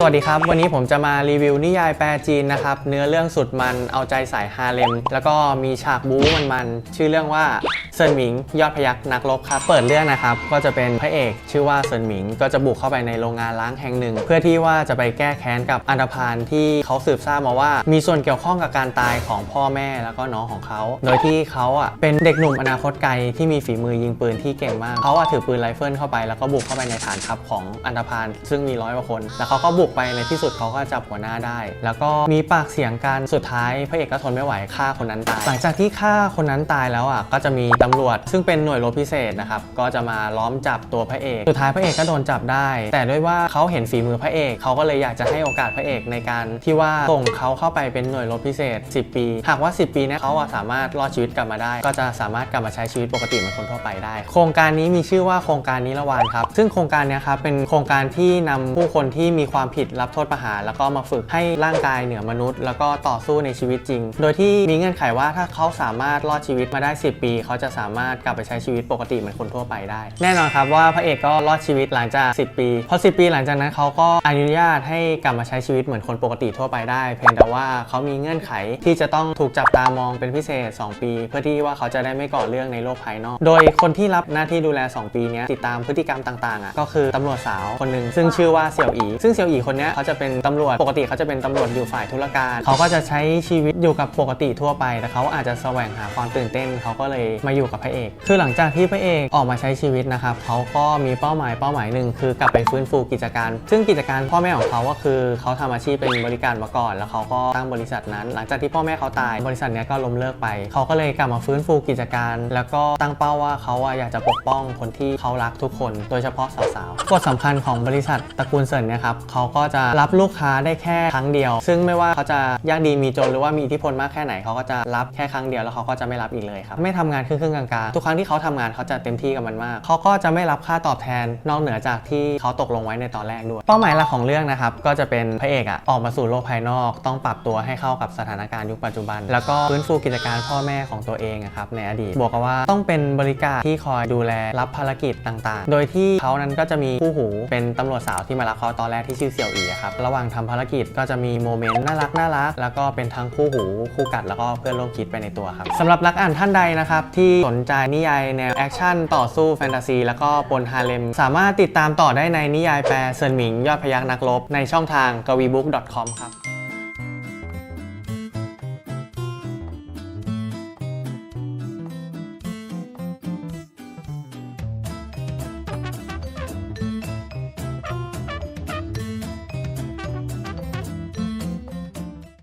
สวัสดีครับ วันนี้ผมจะมารีวิวนิยายแปลจีนนะครับ เนื้อเรื่องสุดมันเอาใจสายฮาเลม แล้วก็มีฉากบู๊มันๆ ชื่อเรื่องว่าเซินหมิง ยอดพยักนักรบครับ เปิดเรื่องนะครับ ก็จะเป็นพระเอก ชื่อว่าเซินหมิง ก็จะบุกเข้าไปในโรงงานล้างแห่งหนึ่ง เพื่อที่ว่าจะไปแก้แค้นกับอันธพาลที่เขาสืบทราบมาว่า มีส่วนเกี่ยวข้องกับการตายของพ่อแม่แล้วก็น้องของเขา โดยที่เขาอะเป็นเด็กหนุ่มอนาคตไกลที่มีฝีมือยิงปืนที่เก่งมากเขาอะถือปืนไรเฟิลเข้าไปแล้วก็บุกเข้าไปในฐานทัพของอันธพาลซึ่งมีร้อยกว่าคนแล้วเขาก็บุกไปในที่สุดเขาก็จับหัวหน้าได้ แล้วก็มีปากเสียงกันสุดท้ายพระเอกก็ทนไม่ไหวฆ่าคนนั้นตาย หลังจากที่ฆ่าคนนั้นตายแล้วอะก็จะมีตำรวจ ซึ่งเป็นหน่วยรบพิเศษนะครับก็จะมาล้อมจับตัวพระเอก สุดท้ายพระเอกก็โดนจับได้ แต่ด้วยว่าเขาเห็นฝีมือพระเอกเขาก็เลยอยากจะให้โอกาสพระเอกในการที่ว่าส่งเขาเข้าไปเป็นหน่วยรบพิเศษ 10 ปี หากว่า 10 ปีนี้เขาสามารถรอดชีวิตกลับมาได้ ก็จะสามารถกลับมาใช้ชีวิตปกติเหมือนคนทั่วไปได้ โครงการนี้มีชื่อว่าโครงการนิรวานครับซึ่งโครงการนี้ครับเป็นโครงการที่นำผู้คนที่มีความผิดรับโทษประหารแล้วก็มาฝึกให้ร่างกายเหนือมนุษย์ แล้วก็ต่อสู้ในชีวิตจริง โดยที่มีเงื่อนไขว่าถ้าเขาสามารถรอดชีวิตมาได้ 10 ปี เขาจะสามารถกลับไปใช้ชีวิตปกติเหมือนคนทั่วไปได้ แน่นอนครับว่าพระเอกก็รอดชีวิตหลังจาก 10 ปีพอ10 ปี หลังจากนั้นเขาก็อนุญาตให้กลับมาใช้ชีวิตเหมือนคนปกติทั่วไปได้ เพียงแต่ว่าเขามีเงื่อนไขที่จะต้องถูกจับตามองเป็นพิเศษ 2 ปี เพื่อที่ว่าเขาจะได้ไม่ก่อเรื่องในโลกภายนอก โดยคนที่รับหน้าที่ดูแล 2 ปีนี้ติดตามพฤติกรรมต่างๆอะก็คือตำรวจสาวคนหนึ่งซึ่งชื่อว่าเสี่ยวอี ซึ่งเสี่ยวอีคนนี้เขาจะเป็นตำรวจปกติเขาจะเป็นตำรวจอยู่ฝ่ายธุรการเขาก็จะใช้ชีวิตอยู่กับปกติทั่วไป แต่เขาอาจจะแสวงหาความตื่นเต้นเขาก็เลยมาอยู่กับพระเอก คือหลังจากที่พระเอกออกมาใช้ชีวิตนะครับเขาก็มีเป้าหมายเป้าหมายหนึ่งคือกลับไปฟื้นฟูกิจการ ซึ่งกิจการพ่อแม่ของเขาก็คือเขาทำอาชีพเป็นบริการมาก่อน แล้วเขาก็ตั้งบริษัทนั้น หลังจากที่พ่อแม่เขาตายบริษัทนี้ก็ล้มเลิกไปเขาก็เลยกลับมาฟื้นฟูกิจการ แล้วก็ตั้งเป้าว่าเขาอยากจะปกป้องคนที่เขารักทุกคน โดยเฉพาะสาวๆกฎสำคัญของบริษัทตระกูลเซินเนี่ยครับเขาก็็จะรับลูกค้าได้แค่ครั้งเดียว ซึ่งไม่ว่าเขาจะยากดีมีจนหรือว่ามีอิทธิพลมากแค่ไหนเขาก็จะรับแค่ครั้งเดียวแล้วเขาก็จะไม่รับอีกเลยครับไม่ทำงานครึ่งๆกลางๆทุกครั้งที่เขาทำงานเขาจะเต็มที่กับมันมากเขาก็จะไม่รับค่าตอบแทนนอกเหนือจากที่เขาตกลงไว้ในตอนแรกด้วย เป้าหมายหลักของเรื่องนะครับก็จะเป็นพระเอกอะออกมาสู่โลกภายนอก ต้องปรับตัวให้เข้ากับสถานการณ์ยุคปัจจุบัน แล้วก็ฟื้นฟูกิจการพ่อแม่ของตัวเองอะครับในอดีตบวกกับว่าต้องเป็นบริการที่คอยดูแลรับภารกิจต่างๆ โดยที่เขานั้นก็จะมีคู่หูเป็นตำรวจสาวที่มารับเขาตอนแรกที่ชื่อเสี่ยวยวอีครับ ระหว่างทำภารกิจก็จะมีโมเมนต์น่ารักน่ารักแล้วก็เป็นทั้งคู่หูคู่กัดแล้วก็เพื่อนร่วมคิดไปในตัวครับสำหรับนักอ่านท่านใดนะครับที่สนใจนิยายแนวแอคชั่นต่อสู้แฟนตาซีแล้วก็ปนฮาเลมสามารถติดตามต่อได้ในนิยายแปลเซินหมิงยอดพยักนักรบในช่องทางกวีบุ๊ก .com ครับ